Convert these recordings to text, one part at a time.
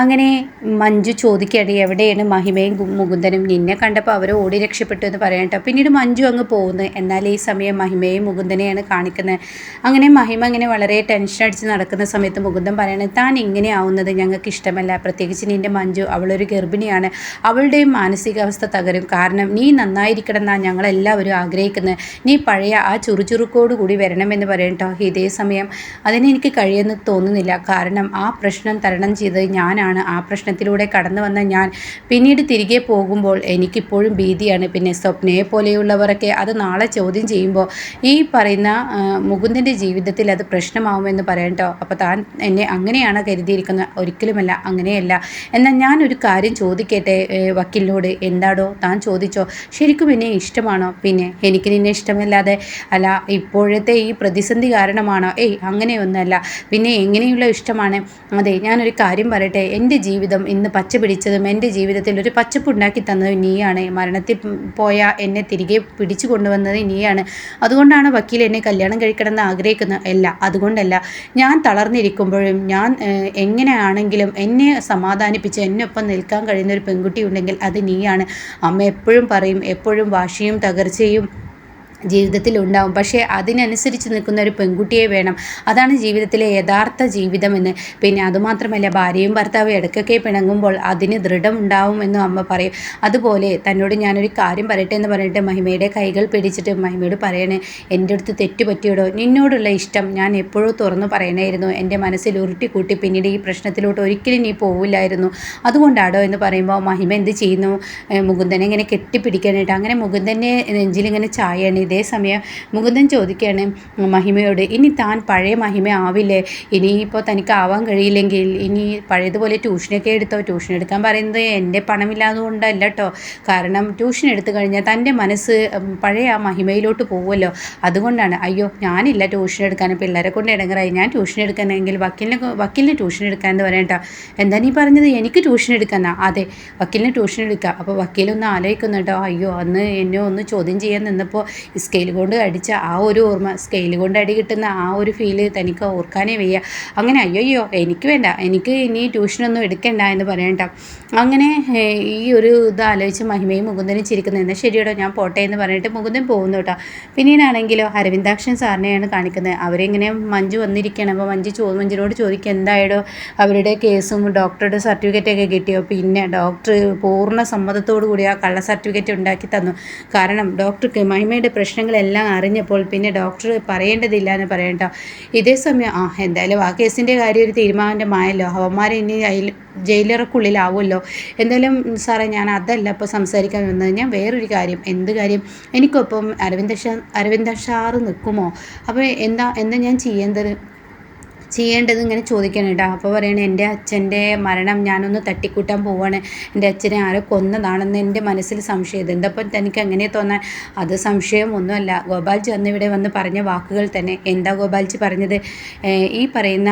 അങ്ങനെ മഞ്ജു ചോദിക്കുകയാണ് എവിടെയാണ് മഹിമയും മുകുന്ദനും? നിന്നെ കണ്ടപ്പോൾ അവർ ഓടി രക്ഷപ്പെട്ടു എന്ന് പറയട്ടോ പിന്നീട് മഞ്ജു അങ്ങ് പോകുന്നു. എന്നാൽ ഈ സമയം മഹിമയും മുകുന്ദനെയാണ് കാണിക്കുന്നത്. അങ്ങനെ മഹിമ അങ്ങനെ വളരെ ടെൻഷൻ അടിച്ച് നടക്കുന്ന സമയത്ത് മുകുന്ദൻ പറയണത് താൻ ഇങ്ങനെ ആവുന്നത് ഞങ്ങൾക്ക് ഇഷ്ടമല്ല. പ്രത്യേകിച്ച് നിന്റെ മഞ്ജു അവളൊരു ഗർഭിണിയാണ്. അവളുടെയും മാനസികാവസ്ഥ തകരും. കാരണം നീ നന്നായിരിക്കണം എന്നാണ് ഞങ്ങളെല്ലാവരും ആഗ്രഹിക്കുന്നത്. നീ പഴയ ആ ചുറുചുറുക്കോട് കൂടി വരണമെന്ന് പറയട്ടോ ഇതേ സമയം അതിനെനിക്ക് കഴിയുമെന്ന് തോന്നുന്നില്ല. കാരണം ആ പ്രശ്നം തരണം ചെയ്തത് ഞാനാണ്. ആ പ്രശ്നത്തിലൂടെ കടന്നു വന്ന ഞാൻ. പിന്നീട് തിരികെ പോകുമ്പോൾ എനിക്കിപ്പോഴും ഭീതിയാണ്. പിന്നെ സ്വപ്നയെ പോലെയുള്ളവരൊക്കെ അത് നാളെ ചോദ്യം ചെയ്യുമ്പോൾ ഈ പറയുന്ന മുകുന്ദന്റെ ജീവിതത്തിൽ അത് പ്രശ്നമാവുമെന്ന് പറയട്ടോ അപ്പോൾ താൻ എന്നെ അങ്ങനെയാണ് കരുതിയിരിക്കുന്നത്. ഒരിക്കലുമല്ല അങ്ങനെയല്ല. എന്നാൽ ഒരു കാര്യം ചോദിക്കട്ടെ വക്കീലിനോട്? എന്താടോ? താൻ ചോദിച്ചോ? ശരിക്കും എന്നെ ഇഷ്ടമാണോ? പിന്നെ എനിക്ക് നിന്നെ ഇഷ്ടമല്ലാതെ? അല്ല ഇപ്പോഴത്തെ ഈ പ്രതിസന്ധി കാരണമാണോ? ഏയ് അങ്ങനെയൊന്നുമല്ല. പിന്നെ എങ്ങനെയുള്ള ഇഷ്ടമാണ്? അതെ ഞാനൊരു കാര്യം പറയട്ടെ. എന്റെ ജീവിതം ഇന്ന് പച്ച പിടിച്ചതും എന്റെ ജീവിതത്തിൽ ഒരു പച്ചപ്പ് ഉണ്ടാക്കി തന്നതും നീയാണ്. മരണത്തിൽ പോയ എന്നെ തിരികെ പിടിച്ചു കൊണ്ടുവന്നത് നീയാണ്. അതുകൊണ്ടാണ് വക്കീൽ എന്നെ കല്യാണം കഴിക്കണമെന്ന് ആഗ്രഹിക്കുന്നത് അല്ല അതുകൊണ്ടല്ല. ഞാൻ തളർന്നിരിക്കുമ്പോഴും ഞാൻ എങ്ങനെയാണെങ്കിലും എന്നെ സമാധാനിപ്പിച്ച് എന്നെ ഒപ്പം നിൽക്കാൻ കഴിയുന്ന ഒരു പെൺകുട്ടി ഉണ്ടെങ്കിൽ അത് നീയാണ്. അമ്മ എപ്പോഴും പറയും എപ്പോഴും വാശിയും തകർച്ചയും ജീവിതത്തിൽ ഉണ്ടാവും പക്ഷേ അതിനനുസരിച്ച് നിൽക്കുന്ന ഒരു പെൺകുട്ടിയെ വേണം. അതാണ് ജീവിതത്തിലെ യഥാർത്ഥ ജീവിതമെന്ന്. പിന്നെ അതുമാത്രമല്ല ഭാര്യയും ഭർത്താവും ഇടയ്ക്കൊക്കെ പിണങ്ങുമ്പോൾ അതിന് ദൃഢമുണ്ടാവുമെന്നും അമ്മ പറയും. അതുപോലെ തന്നോട് ഞാനൊരു കാര്യം പറയട്ടെ എന്ന് പറഞ്ഞിട്ട് മഹിമയുടെ കൈകൾ പിടിച്ചിട്ട് മഹിമയോട് പറയണേ എന്റെ അടുത്ത് തെറ്റ് പറ്റിയടോ നിന്നോടുള്ള ഇഷ്ടം ഞാൻ എപ്പോഴും തുറന്നു പറയണമായിരുന്നു എന്റെ മനസ്സിൽ ഉരുട്ടി കൂട്ടി പിന്നീട് ഈ പ്രശ്നത്തിലോട്ട് ഒരിക്കലും നീ പോവില്ലായിരുന്നു. അതുകൊണ്ടാടോ? എന്ന് പറയുമ്പോൾ മഹിമ എന്ത് ചെയ്യുന്നു? മുകുന്ദനെ ഇങ്ങനെ കെട്ടിപ്പിടിക്കാനായിട്ട്. അങ്ങനെ മുകുന്ദനെ നെഞ്ചിലിങ്ങനെ ചായയാണ് ഇതേ സമയം മുകുന്ദൻ ചോദിക്കുകയാണ് മഹിമയോട് ഇനി താൻ പഴയ മഹിമ ആവില്ലേ? ഇനിയിപ്പോൾ തനിക്ക് ആവാൻ കഴിയില്ലെങ്കിൽ ഇനി പഴയതുപോലെ ട്യൂഷനൊക്കെ എടുത്തോ? ട്യൂഷൻ എടുക്കാൻ പറയുന്നത് എന്റെ പണമില്ലാതെ കൊണ്ടല്ല കേട്ടോ കാരണം ട്യൂഷൻ എടുത്തു കഴിഞ്ഞാൽ തന്റെ മനസ്സ് പഴയ ആ മഹിമയിലോട്ട് പോകുമല്ലോ അതുകൊണ്ടാണ് അയ്യോ ഞാനില്ല ട്യൂഷൻ എടുക്കാൻ. പിള്ളേരെ കൊണ്ട് ഇടങ്ങറായി. ഞാൻ ട്യൂഷൻ എടുക്കാനെങ്കിൽ വക്കീലിനെ വക്കീലിന് ട്യൂഷൻ എടുക്കാൻ എന്ന് പറയട്ടോ എന്താ നീ പറഞ്ഞത്? എനിക്ക് ട്യൂഷൻ എടുക്കാനാ. അതെ വക്കീലിന് ട്യൂഷൻ എടുക്കുക അപ്പോൾ വക്കീലൊന്ന് ആലോചിക്കുന്നു കേട്ടോ അയ്യോ അന്ന് എന്നെ ഒന്ന് ചോദ്യം ചെയ്യാൻ നിന്നപ്പോൾ സ്കെയിൽ കൊണ്ട് അടിച്ച ആ ഒരു ഓർമ്മ സ്കെയിൽ കൊണ്ട് അടി കിട്ടുന്ന ആ ഒരു ഫീൽ തനിക്ക് ഓർക്കാനേ വയ്യ. അങ്ങനെ അയ്യോ എനിക്ക് വേണ്ട എനിക്ക് ഇനി ട്യൂഷനൊന്നും എടുക്കണ്ട എന്ന് പറയണ്ട അങ്ങനെ ഈ ഒരു ഇത് ആലോചിച്ച് മഹിമയും മുകുന്ദനും ചിരിക്കുന്നത് എന്നാൽ ശരിയോടോ ഞാൻ പോട്ടെ എന്ന് പറഞ്ഞിട്ട് മുകുന്ദൻ പോകുന്നു കേട്ടോ പിന്നീടാണെങ്കിലോ അരവിന്ദാക്ഷൻ സാറിനെയാണ് കാണിക്കുന്നത്. അവരിങ്ങനെ മഞ്ജു വന്നിരിക്കുകയാണ് അപ്പോൾ മഞ്ജു ചോ മഞ്ജുനോട് ചോദിക്കുക എന്തായാലും അവരുടെ കേസും ഡോക്ടറുടെ സർട്ടിഫിക്കറ്റൊക്കെ കിട്ടിയോ? പിന്നെ ഡോക്ടർ പൂർണ സമ്മതത്തോടു കൂടി ആ കള്ള സർട്ടിഫിക്കറ്റ് ഉണ്ടാക്കി തന്നു. കാരണം ഡോക്ടർക്ക് മഹിമയുടെ പ്രശ്നങ്ങളെല്ലാം അറിഞ്ഞപ്പോൾ പിന്നെ ഡോക്ടർ പറയേണ്ടതില്ല എന്ന് പറയട്ടോ ഇതേ സമയം ആ എന്തായാലും ആ കേസിന്റെ കാര്യം ഒരു തീരുമാനമായല്ലോ അവന്മാരെ ഇനി ജയിലറക്കുള്ളിലാവുമല്ലോ. എന്തായാലും സാറേ ഞാൻ അതല്ല ഇപ്പോൾ സംസാരിക്കാൻ വന്നത്. ഞാൻ വേറൊരു കാര്യം എന്ത് കാര്യം? എനിക്കൊപ്പം അരവിന്ദ അരവിന്ദ ഷാറ് നിൽക്കുമോ? അപ്പോൾ എന്താ എന്താ ഞാൻ ചെയ്യേണ്ടത്? ചെയ്യേണ്ടത് ഇങ്ങനെ ചോദിക്കണം കേട്ടോ. അപ്പോൾ പറയണേ എന്റെ അച്ഛന്റെ മരണം ഞാനൊന്ന് തട്ടിക്കൂട്ടാൻ പോവാണ്. എന്റെ അച്ഛനെ ആരോ കൊന്നതാണെന്ന് എന്റെ മനസ്സിൽ സംശയം എന്തപ്പം തനിക്ക് അങ്ങനെ തോന്നാൻ? അത് സംശയം ഒന്നുമല്ല ഗോപാൽജി അന്ന് ഇവിടെ വന്ന് പറഞ്ഞ വാക്കുകൾ തന്നെ. എന്താ ഗോപാൽജി പറഞ്ഞത്? ഈ പറയുന്ന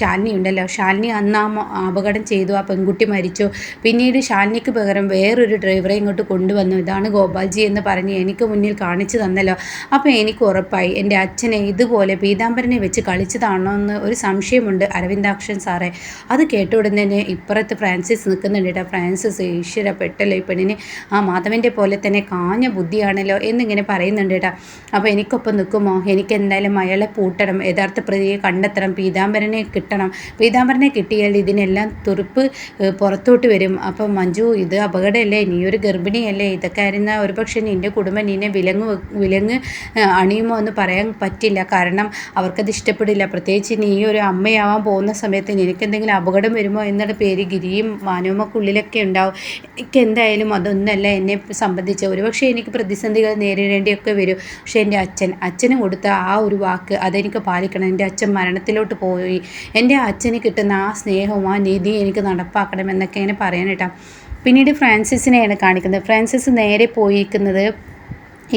ശാലിനി ഉണ്ടല്ലോ. ശാലിനി അന്ന് ആ അപകടം ചെയ്തു. ആ പെൺകുട്ടി മരിച്ചു. പിന്നീട് ശാലിനിക്ക് പകരം വേറൊരു ഡ്രൈവറെ ഇങ്ങോട്ട് കൊണ്ടുവന്നു. ഇതാണ് ഗോപാൽജി എന്ന് പറഞ്ഞ് എനിക്ക് മുന്നിൽ കാണിച്ചു തന്നല്ലോ. അപ്പോൾ എനിക്ക് ഉറപ്പായി. എന്റെ അച്ഛനെ ഇതുപോലെ പീതാംബരനെ വെച്ച് കളിച്ചതാണോ എന്ന് ഒരു സംശയമുണ്ട് അരവിന്ദാക്ഷൻ സാറേ. അത് കേട്ട ഉടൻ തന്നെ ഇപ്പുറത്ത് ഫ്രാൻസിസ് നിൽക്കുന്നുണ്ട് കേട്ടോ. ഫ്രാൻസിസ് ഈശ്വര പെട്ടല്ലോ ഈ പെണ്ണിന്. ആ മാധവന്റെ പോലെ തന്നെ കാഞ്ഞ ബുദ്ധിയാണല്ലോ എന്നിങ്ങനെ പറയുന്നുണ്ട് കേട്ടോ. അപ്പോൾ എനിക്കൊപ്പം നിൽക്കുമോ? എനിക്ക് എന്തായാലും അയാളെ പൂട്ടണം. യഥാർത്ഥ പ്രതിയെ കണ്ടെത്തണം. പീതാംബരനെ കിട്ടണം. പീതാംബരനെ കിട്ടിയാൽ ഇതിനെല്ലാം തുറുപ്പ് പുറത്തോട്ട് വരും. അപ്പം മഞ്ജു ഇത് അപകടമല്ലേ? നീ ഒരു ഗർഭിണിയല്ലേ? ഇതൊക്കെ ആയിരുന്ന ഒരു പക്ഷേ നിന്റെ കുടുംബം നിന്നെ വിലങ്ങ് വിലങ്ങ് അണിയുമോ എന്ന് പറയാൻ പറ്റില്ല. കാരണം അവർക്കത് ഇഷ്ടപ്പെടില്ല. പ്രത്യേകിച്ച് നീ ഒരു അമ്മയാവാൻ പോകുന്ന സമയത്ത് നിനക്ക് എന്തെങ്കിലും അപകടം വരുമോ? എന്നുള്ള പേര് ഗിരിയും മാനവമ്മക്കുള്ളിലൊക്കെ ഉണ്ടാവും. എനിക്ക് എന്തായാലും അതൊന്നല്ല എന്നെ സംബന്ധിച്ച്. ഒരുപക്ഷെ എനിക്ക് പ്രതിസന്ധികൾ നേരിടേണ്ടിയൊക്കെ വരും. പക്ഷേ എന്റെ അച്ഛൻ അച്ഛന് കൊടുത്ത ആ ഒരു വാക്ക് അതെനിക്ക് പാലിക്കണം. എന്റെ അച്ഛൻ മരണത്തിലോട്ട് പോയി. എന്റെ അച്ഛന് കിട്ടുന്ന ആ സ്നേഹവും ആ നീതി എനിക്ക് നടപ്പാക്കണം എന്നൊക്കെ ഇങ്ങനെ പറയാൻ പിന്നീട് ഫ്രാൻസിസിനെയാണ് കാണിക്കുന്നത്. ഫ്രാൻസിസ് നേരെ പോയിരിക്കുന്നത്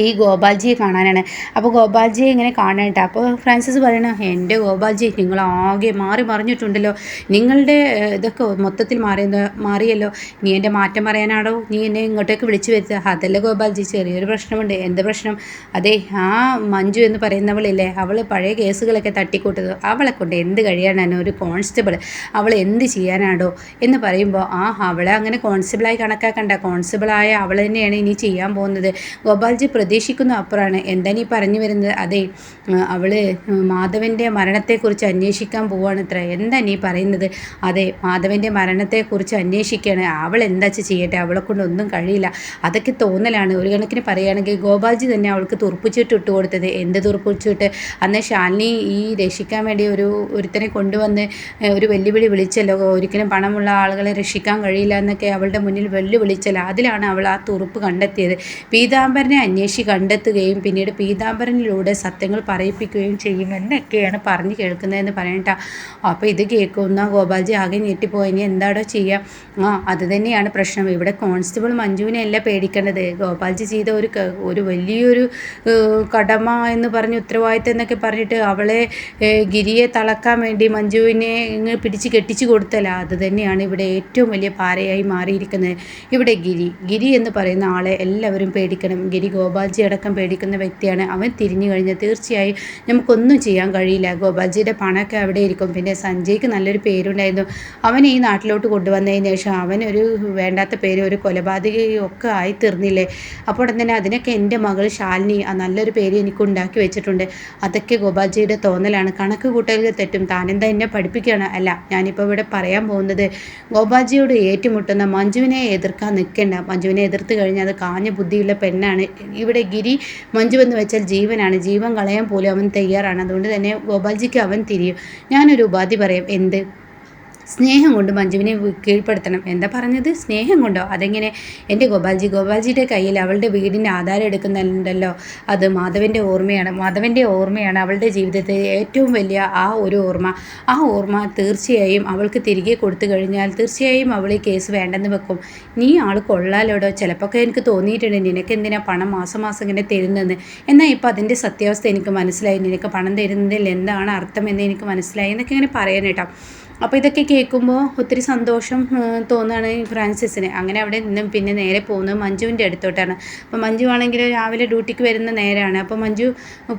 ഈ ഗോപാൽജിയെ കാണാനാണ്. അപ്പോൾ ഗോപാൽജിയെ ഇങ്ങനെ കാണാനിട്ട് അപ്പോൾ ഫ്രാൻസിസ് പറയണ എന്റെ ഗോപാൽജി നിങ്ങൾ ആകെ മാറി മറിഞ്ഞിട്ടുണ്ടല്ലോ. നിങ്ങളുടെ ഇതൊക്കെ മൊത്തത്തിൽ മാറി മാറിയല്ലോ. നീ എന്റെ മാറ്റം പറയാനാണോ? നീ എന്നെ ഇങ്ങോട്ടേക്ക് വിളിച്ചു വരുത്തുക അതല്ല ഗോപാൽജി ചെറിയൊരു പ്രശ്നമുണ്ട്. എന്ത് പ്രശ്നം? അതെ ആ മഞ്ജു എന്ന് പറയുന്നവളില്ലേ അവൾ പഴയ കേസുകളൊക്കെ തട്ടിക്കൂട്ടത് അവളെ കൊണ്ട് എന്ത് കഴിയാനാണ്? ഒരു കോൺസ്റ്റബിൾ അവൾ എന്ത് ചെയ്യാനാണോ? എന്ന് പറയുമ്പോൾ ആ അവളെ അങ്ങനെ കോൺസ്റ്റബിളായി കണക്കാക്കണ്ട. കോൺസ്റ്റബിളായ അവൾ തന്നെയാണ് ഇനി ചെയ്യാൻ പോകുന്നത്. ഗോപാൽജി പ്രതീക്ഷിക്കുന്ന അപ്പുറമാണ് എന്താ നീ പറഞ്ഞു വരുന്നത്? അതെ അവൾ മാധവന്റെ മരണത്തെക്കുറിച്ച് അന്വേഷിക്കാൻ പോവാണ് ഇത്ര എന്താ നീ പറയുന്നത്? അതെ മാധവന്റെ മരണത്തെക്കുറിച്ച് അന്വേഷിക്കുകയാണ് അവൾ എന്താ ചെയ്യട്ടെ? അവളെ കൊണ്ട് ഒന്നും കഴിയില്ല. അതൊക്കെ തോന്നലാണ്. ഒരു കണക്കിന് പറയുകയാണെങ്കിൽ ഗോപാൽജി തന്നെ അവൾക്ക് തുറപ്പിച്ചിട്ട് ഇട്ട് കൊടുത്തത്. എന്ത് തുറപ്പിച്ചിട്ട് അന്ന് ശാലിനി ഈ രക്ഷിക്കാൻ വേണ്ടി ഒരു ഒരുത്തനെ കൊണ്ടുവന്ന് ഒരു വെല്ലുവിളി വിളിച്ചല്ലോ. ഒരിക്കലും പണമുള്ള ആളുകളെ രക്ഷിക്കാൻ കഴിയില്ല എന്നൊക്കെ അവളുടെ മുന്നിൽ വെല്ലുവിളിച്ചല്ലോ. അതിലാണ് അവൾ ആ തുറുപ്പ് കണ്ടെത്തിയത്. പീതാംബരനെ അന്വേഷിച്ച് ശശി കണ്ടെത്തുകയും പിന്നീട് പീതാംബരനിലൂടെ സത്യങ്ങൾ പറയിപ്പിക്കുകയും ചെയ്യുമെന്നൊക്കെയാണ് പറഞ്ഞു കേൾക്കുന്നതെന്ന് പറയണ്ട അപ്പോൾ ഇത് കേൾക്കുന്ന ഗോപാൽജി ആകെ ഞെട്ടിപ്പോയി. ഇനി എന്താടോ ചെയ്യുക ആ അത് തന്നെയാണ് പ്രശ്നം. ഇവിടെ കോൺസ്റ്റബിൾ മഞ്ജുവിനെ അല്ല പേടിക്കേണ്ടത്. ഗോപാൽജി ചെയ്ത ഒരു ഒരു വലിയൊരു കടമ എന്ന് പറഞ്ഞ് ഉത്തരവാദിത്തം എന്നൊക്കെ പറഞ്ഞിട്ട് അവളെ ഗിരിയെ തളക്കാൻ വേണ്ടി മഞ്ജുവിനെ പിടിച്ച് കെട്ടിച്ചു കൊടുത്തല്ല. അത് തന്നെയാണ് ഇവിടെ ഏറ്റവും വലിയ പാരയായി മാറിയിരിക്കുന്നത്. ഇവിടെ ഗിരി ഗിരി എന്ന് പറയുന്ന ആളെ എല്ലാവരും പേടിക്കണം. ഗിരി ഗോപാൽ ഗോപാൽജി അടക്കം പേടിക്കുന്ന വ്യക്തിയാണ് അവൻ തിരിഞ്ഞു കഴിഞ്ഞാൽ തീർച്ചയായും നമുക്കൊന്നും ചെയ്യാൻ കഴിയില്ല. ഗോപാൽജിയുടെ പണമൊക്കെ അവിടെ ഇരിക്കും. പിന്നെ സഞ്ജയ്ക്ക് നല്ലൊരു പേരുണ്ടായിരുന്നു. അവൻ ഈ നാട്ടിലോട്ട് കൊണ്ടുവന്നതിന് ശേഷം അവൻ ഒരു വേണ്ടാത്ത പേര് ഒരു കൊലപാതകയും ഒക്കെ ആയി തീർന്നില്ലേ? അപ്പോൾ തന്നെ അതിനൊക്കെ എന്റെ മകൾ ശാലിനി ആ നല്ലൊരു പേര് എനിക്ക് ഉണ്ടാക്കി വെച്ചിട്ടുണ്ട്. അതൊക്കെ ഗോപാൽജിയുടെ തോന്നലാണ്. കണക്ക് കൂട്ടലുകൾ തെറ്റും താനെന്താ എന്നെ പഠിപ്പിക്കുകയാണ്? അല്ല ഞാനിപ്പോൾ ഇവിടെ പറയാൻ പോകുന്നത് ഗോപാൽജിയോട് ഏറ്റുമുട്ടുന്ന മഞ്ജുവിനെ എതിർക്കാൻ നിൽക്കേണ്ട. മഞ്ജുവിനെ എതിർത്ത് കഴിഞ്ഞാൽ അത് കാഞ്ഞ ബുദ്ധിയുള്ള പെണ്ണാണ്. ഇവിടെ ഇവിടെ ഗിരി മഞ്ജു എന്ന് വെച്ചാൽ ജീവനാണ്. ജീവൻ കളയാൻ പോലും അവൻ തയ്യാറാണ്. അതുകൊണ്ട് തന്നെ ഗോപാൽജിക്ക് അവൻ തിരിയും. ഞാനൊരു ഉപാധി പറയാം. എന്ത്? സ്നേഹം കൊണ്ട് മഞ്ജുവിനെ കീഴ്പ്പെടുത്തണം. എന്താ പറഞ്ഞത്? സ്നേഹം കൊണ്ടോ? അതെങ്ങനെ? എന്റെ ഗോപാൽജി ഗോപാൽജിയുടെ കയ്യിൽ അവളുടെ വീടിന്റെ ആധാരം എടുക്കുന്നുണ്ടല്ലോ. അത് മാധവന്റെ ഓർമ്മയാണ്. മാധവന്റെ ഓർമ്മയാണ് അവളുടെ ജീവിതത്തിൽ ഏറ്റവും വലിയ ആ ഒരു ഓർമ്മ. ആ ഓർമ്മ തീർച്ചയായും അവൾക്ക് തിരികെ കൊടുത്തു കഴിഞ്ഞാൽ തീർച്ചയായും അവൾ ഈ കേസ് വേണ്ടെന്ന് വെക്കും. നീ ആൾ കൊള്ളാലോടോ? ചിലപ്പോൾ എനിക്ക് തോന്നിയിട്ടുണ്ട് നിനക്ക് എന്തിനാ പണം മാസം മാസം ഇങ്ങനെ തരുന്നതെന്ന്? എന്നാൽ ഇപ്പോൾ അതിന്റെ സത്യാവസ്ഥ എനിക്ക് മനസ്സിലായി. നിനക്ക് പണം തരുന്നതിൽ എന്താണ് അർത്ഥം എന്ന് എനിക്ക് മനസ്സിലായി എന്നൊക്കെ ഇങ്ങനെ പറയാനേട്ടോ അപ്പോൾ ഇതൊക്കെ കേൾക്കുമ്പോൾ ഒത്തിരി സന്തോഷം തോന്നുകയാണ് ഫ്രാൻസിസിന്. അങ്ങനെ അവിടെ നിന്നും പിന്നെ നേരെ പോകുന്നത് മഞ്ജുവിന്റെ അടുത്തോട്ടാണ്. അപ്പോൾ മഞ്ജു ആണെങ്കിൽ രാവിലെ ഡ്യൂട്ടിക്ക് വരുന്ന നേരമാണ് അപ്പോൾ മഞ്ജു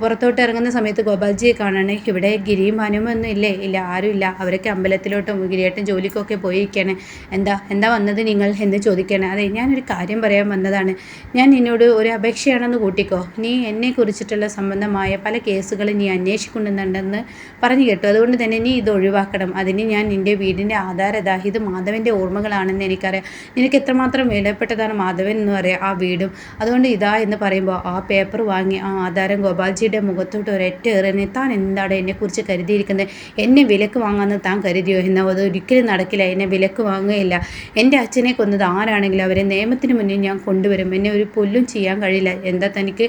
പുറത്തോട്ട് ഇറങ്ങുന്ന സമയത്ത് ഗോപാൽജിയെ കാണാണ്. ഇവിടെ ഗിരിയും ഭാനുവും ഇല്ലേ? ഇല്ല ആരും ഇല്ല. അവരൊക്കെ അമ്പലത്തിലോട്ടും ഗിരിയേട്ടൻ ജോലിക്കൊക്കെ പോയിരിക്കുകയാണ് എന്താ എന്താ വന്നത് നിങ്ങൾ എന്ന് ചോദിക്കുകയാണ് അതെ ഞാനൊരു കാര്യം പറയാൻ വന്നതാണ്. ഞാൻ നിന്നോട് ഒരു അപേക്ഷയാണെന്ന് കൂട്ടിക്കോ. നീ എന്നെ കുറിച്ചിട്ടുള്ള സംബന്ധമായ പല കേസുകളും നീ അന്വേഷിക്കുന്നുണ്ടെന്ന് പറഞ്ഞു കേട്ടു. അതുകൊണ്ട് തന്നെ നീ ഇത് ഒഴിവാക്കണം. അതിന് ഞാൻ നിന്റെ വീടിന്റെ ആധാരതാ ഇത് മാധവന്റെ ഓർമ്മകളാണെന്ന് എനിക്കറിയാം. നിനക്ക് എത്രമാത്രം വിലപ്പെട്ടതാണ് മാധവൻ എന്ന് പറയാം ആ വീടും. അതുകൊണ്ട് ഇതാ എന്ന് പറയുമ്പോൾ ആ പേപ്പർ വാങ്ങി ആ ആധാരം ഗോപാൽജിയുടെ മുഖത്തോട്ട് ഒരൊറ്റ എറിഞ്ഞ് താൻ എന്താണ് എന്നെക്കുറിച്ച് കരുതിയിരിക്കുന്നത് എന്നെ വിലക്ക് വാങ്ങാമെന്ന് താൻ കരുതിയോ? എന്നാൽ അത് ഒരിക്കലും നടക്കില്ല. എന്നെ വിലക്ക് വാങ്ങുകയില്ല. എന്റെ അച്ഛനെ കൊന്നത് ആരാണെങ്കിലും അവരെ നിയമത്തിന് മുന്നിൽ ഞാൻ കൊണ്ടുവരും. എന്നെ ഒരു പൊല്ലും ചെയ്യാൻ കഴിയില്ല. എന്താ തനിക്ക്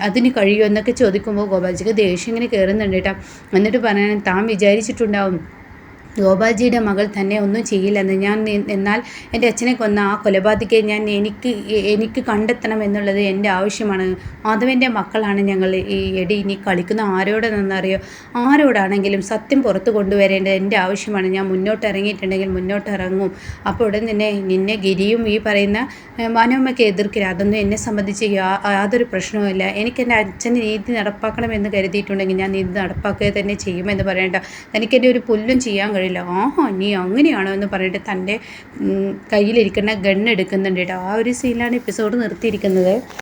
അതിന് കഴിയുമോ? എന്നൊക്കെ ചോദിക്കുമ്പോൾ ഗോപാൽജിക്ക് ദേഷ്യം ഇങ്ങനെ കയറുന്നുണ്ട് കേട്ടോ. എന്നിട്ട് പറയാൻ താൻ വിചാരിച്ചിട്ടുണ്ടാവും ഗോപാൽജിയുടെ മകൾ തന്നെ ഒന്നും ചെയ്യില്ലെന്ന് ഞാൻ എന്നാൽ എന്റെ അച്ഛനെ കൊന്ന ആ കൊലപാതകയെ ഞാൻ എനിക്ക് എനിക്ക് കണ്ടെത്തണം എന്നുള്ളത് എന്റെ ആവശ്യമാണ്. മാധവന്റെ മക്കളാണ് ഞങ്ങൾ ഈ എടി ഇനി കളിക്കുന്ന ആരോടെന്നറിയോ ആരോടാണെങ്കിലും സത്യം പുറത്തു കൊണ്ടുവരേണ്ടത് എന്റെ ആവശ്യമാണ്. ഞാൻ മുന്നോട്ട് ഇറങ്ങിയിട്ടുണ്ടെങ്കിൽ മുന്നോട്ട് ഇറങ്ങും അപ്പോൾ ഉടൻ തന്നെ നിന്നെ ഗിരിയും ഈ പറയുന്ന മാനവമ്മയ്ക്ക് എതിർക്കില്ല അതൊന്നും എന്നെ സംബന്ധിച്ച് യാതൊരു പ്രശ്നവുമില്ല എനിക്ക് എന്റെ അച്ഛന് നീതി നടപ്പാക്കണമെന്ന് കരുതിയിട്ടുണ്ടെങ്കിൽ ഞാൻ നീതി നടപ്പാക്കുക തന്നെ ചെയ്യുമെന്ന് പറയേണ്ട. തനിക്കെന്റെ ഒരു പുല്ലും ചെയ്യാൻ കഴിയും പറയില്ല ആഹാ നീ അങ്ങനെയാണോ? എന്ന് പറഞ്ഞിട്ട് തന്റെ കയ്യിലിരിക്കുന്ന ഗണ്ണെടുക്കുന്നുണ്ട് കേട്ടോ. ആ ഒരു സീനിലാണ് എപ്പിസോഡ് നിർത്തിയിരിക്കുന്നത്.